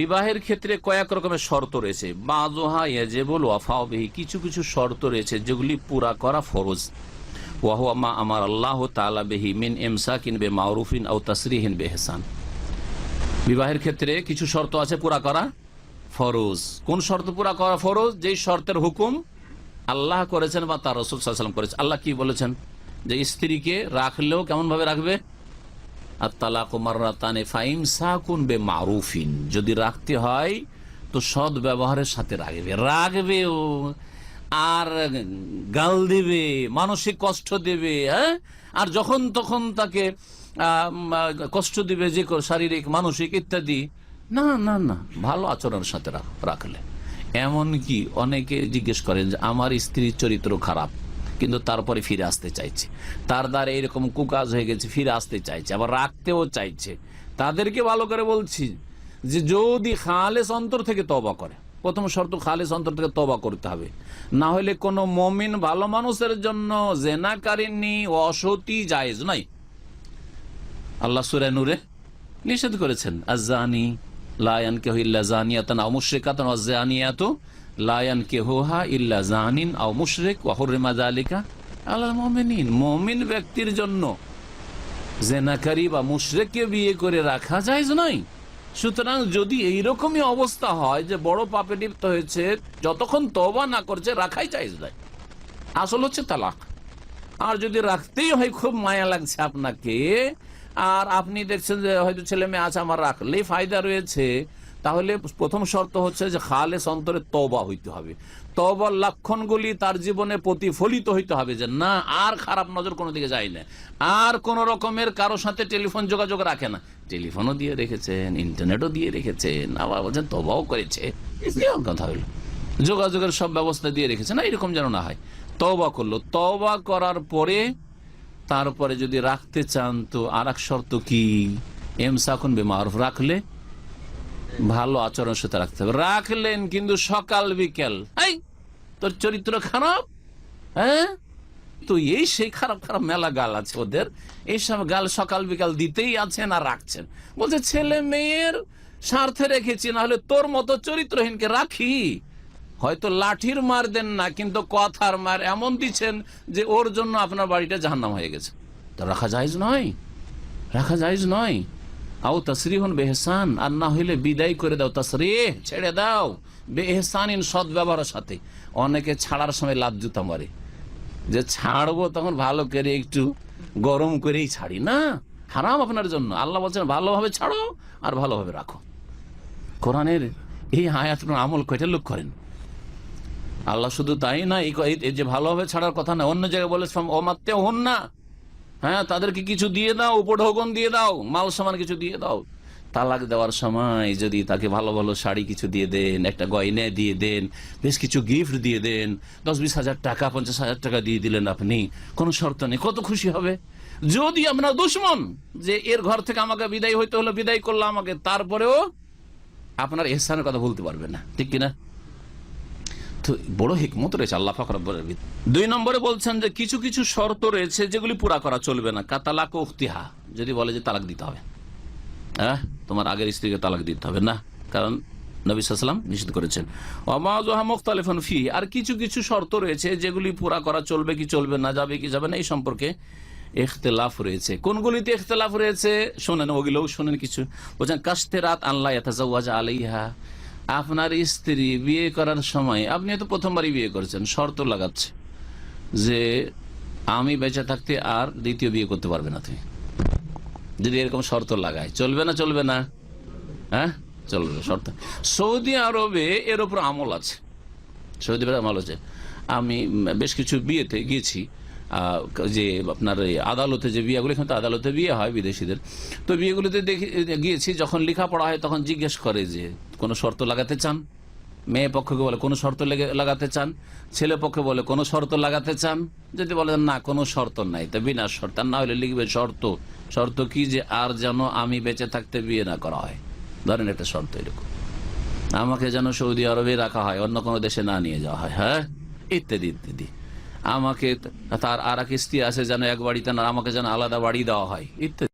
বিবাহের ক্ষেত্রে কয়েক রকমের শর্ত রয়েছে। বাজোহা এজেবল ওয়াফাওবিহি কিছু কিছু শর্ত রয়েছে যেগুলি পুরা করা ফরজ। ওয়াহুয়া আমার আল্লাহ তালা বেহি মিন এমসাকিন বে মারুফিন আউ তাসরিহিন বেহসান। বিবাহের ক্ষেত্রে কিছু শর্ত আছে পুরা করা ফরজ। কোন শর্ত পুরা করা ফরজ? যেই শর্তের হুকুম আল্লাহ করেছেন বা তার রসুল সাল্লাম করেছেন আল্লাহ কি বলেছেন? যে স্ত্রীকে রাখলেও কেমন ভাবে রাখবে? আর মারুফিন যদি রাখতে হয়, তো সৎ ব্যবহারের সাথে রাখবে। রাখবে ও। আর গাল দেবে, মানসিক কষ্ট দেবে হ্যাঁ? আর যখন তখন তাকে কষ্ট দিবে, যে শারীরিক, মানসিক ইত্যাদি। না না না, ভালো আচরণের সাথে রাখ- রাখলে। এমন কি অনেকে জিজ্ঞেস করেন যে, আমার স্ত্রীর চরিত্র খারাপ। কিন্তু তারপরে ফিরে আসতে চাইছে। তার দ্বারা এরকম কুকাজ হয়ে গেছে, ফিরে আসতে চাইছে, আবার রাখতেও চাইছে। তাদেরকে ভালো করে বলছি যে যদি খালেস অন্তর থেকে তবা করে, প্রথম শর্ত খালেস অন্তর থেকে তবা করতে হবে। না হলে কোনো মমিন ভালো মানুষের জন্য জেনাকারিনী অসতি জায়েজ নয়। আল্লাহ সুরে নূরে নিষেধ করেছেন আজানি লায়ান কেহ ইল্লা জানিয়াতান আও মুশরিকাতান ওয়া জানিয়াতু লায়ান কেহুহা ইল্লা জানিন আও মুশরিক ওয়া হুররিমা যালিকা আলাল মুমিনিন মুমিন ব্যক্তির জন্য জেনাকারী বা মুশরিককে বিয়ে করে রাখা যায় নয়। সুতরাং যদি এইরকমই অবস্থা হয় যে বড় পাপে লিপ্ত হয়েছে, যতক্ষণ তবা না করছে, রাখাই চাইজ নাই আসল হচ্ছে তালাক। আর যদি রাখতেই হয়, খুব মায়া লাগছে আপনাকে। আর আপনি দেখছেন যে হয়তো ছেলে মেয়ে আছে, আমার রাখলেই ফায়দা রয়েছে। তাহলে প্রথম শর্ত হচ্ছে যে খালেস অন্তরে তবা হইতে হবে। তবার লক্ষণগুলি তার জীবনে প্রতিফলিত হইতে হবে যে না, আর খারাপ নজর কোনো দিকে যায় না। আর কোন রকমের কারও সাথে টেলিফোন যোগাযোগ রাখে না। টেলিফোনও দিয়ে রেখেছেন, ইন্টারনেটও দিয়ে রেখেছেন, আবার বলছেন তবাও করেছে। কথা হইল যোগাযোগের সব ব্যবস্থা দিয়ে রেখেছে না, এরকম যেন না হয়। তবা করল। তবা করার পরে তারপরে যদি রাখতে চান তো আর এক শর্ত কি? এম সাকুন বেমারুফ। রাখলে ভালো আচরণ সাথে রাখতে হবে। রাখলেন কিন্তু সকাল, বিকেল। তোর চরিত্র খারাপ? হ্যাঁ? তো এই সেই খারাপ খারাপ মেলা গাল আছে ওদের। এইসব গাল সকাল, বিকাল দিতেই আছেন আর রাখছেন। বলছে, ছেলে মেয়ের স্বার্থে রেখেছি না হলে তোর মতো চরিত্রহীনকে রাখি। হয়তো লাঠির মার দেন না, কিন্তু কথার মার এমন দিচ্ছেন যে ওর জন্য আপনার বাড়িটা জাহান্নাম হয়ে গেছে। তো রাখা যাইজ নয়? রাখা যাইজ নয়? আও তসরিহন বেহসান, আর না হইলে বিদায় করে দাও তসরি ছেড়ে দাও। বেহসান ইন সৎ ব্যবহারের সাথে। অনেকে ছাড়ার সময় লাভ জুতা মারে। যে ছাড়বো তখন ভালো করে একটু গরম করেই ছাড়ি, না? হারাম আপনার জন্য। আল্লাহ বলছেন, ভালোভাবে ছাড়ো আর ভালোভাবে রাখো। কোরআনের এই আয়াত আমল কয়টা লোক করেন? আল্লাহ শুধু তাই না, এই যে ভালোভাবে ছাড়ার কথা না, অন্য জায়গায় বলে অমাত্য হন না হ্যাঁ তাদেরকে কিছু দিয়ে দাও, উপঢৌকন দিয়ে দাও, মাল সামান কিছু দিয়ে দাও। তালাক দেওয়ার সময় যদি তাকে ভালো ভালো শাড়ি কিছু দিয়ে দেন, একটা গয়না দিয়ে দেন, বেশ কিছু গিফট দিয়ে দেন দশ বিশ হাজার টাকা, পঞ্চাশ হাজার টাকা দিয়ে দিলেন আপনি, কোনো শর্ত নেই, কত খুশি হবে? যদি আপনার দুশ্মন যে এর ঘর থেকে আমাকে বিদায় হইতে হলো বিদায় করল আমাকে, তারপরেও আপনার এহসানের কথা বলতে পারবে না, ঠিক কিনা? বড় হিকমত রয়েছে, আল্লাহ ফাকরাবের দুই নম্বরে বলছেন যে কিছু কিছু শর্ত রয়েছে যেগুলি পুরা করা চলবে না। কাতালাক উক্তিহা যদি বলে যে তালাক দিতে হবে। হ্যাঁ? তোমার আগের স্ত্রীকে তালাক দিতে হবে না, কারণ নবী সাল্লাম নিষেধ করেছেন। অমাজহা ফি আর কিছু কিছু শর্ত রয়েছে যেগুলি পুরা করা চলবে কি চলবে না, যাবে কি যাবে না, এই সম্পর্কে এখতেলাফ রয়েছে। কোনগুলিতে এখতেলাফ রয়েছে? শোনেন, ওগুলোও শোনেন কিছু। বলছেন কাস্তে রাত আল্লাহ আলাইহা। আপনার স্ত্রী বিয়ে করার সময় আপনি হয়তো প্রথমবারই বিয়ে করেছেন, শর্ত লাগাচ্ছে যে আমি বেঁচে থাকতে আর দ্বিতীয় বিয়ে করতে পারবে না তুমি। যদি এরকম শর্ত লাগায়, চলবে না চলবে না? হ্যাঁ? চলবে, শর্ত। সৌদি আরবে এর উপর আমল আছে। সৌদি আরবে আমল আছে। আমি বেশ কিছু বিয়েতে গিয়েছি যে আপনার আদালতে যে বিয়েগুলো, এখানে তো আদালতে বিয়ে হয় বিদেশিদের। তো বিয়েগুলোতে দেখি, গিয়েছি, যখন লেখাপড়া হয় তখন জিজ্ঞেস করে যে, কোনো শর্ত লাগাতে চান? মেয়ে পক্ষকে বলে, কোনো শর্ত লেগে- লাগাতে চান? ছেলে পক্ষে বলে, কোনো শর্ত লাগাতে চান? যদি বলে, না, কোনো শর্ত নাই। তা বিনা শর্ত না হলে লিখবে শর্ত। শর্ত কি যে, আর যেন আমি বেঁচে থাকতে বিয়ে না করা হয়? ধরেন একটা শর্ত এরকম। আমাকে যেন সৌদি আরবে রাখা হয়, অন্য কোনো দেশে না নিয়ে যাওয়া হয় হ্যাঁ? ইত্যাদি ইত্যাদি। আমাকে তার আর এক আছে যেন এক বাড়িতে না আমাকে যেন আলাদা বাড়ি দেওয়া হয়। ইত্যাদি।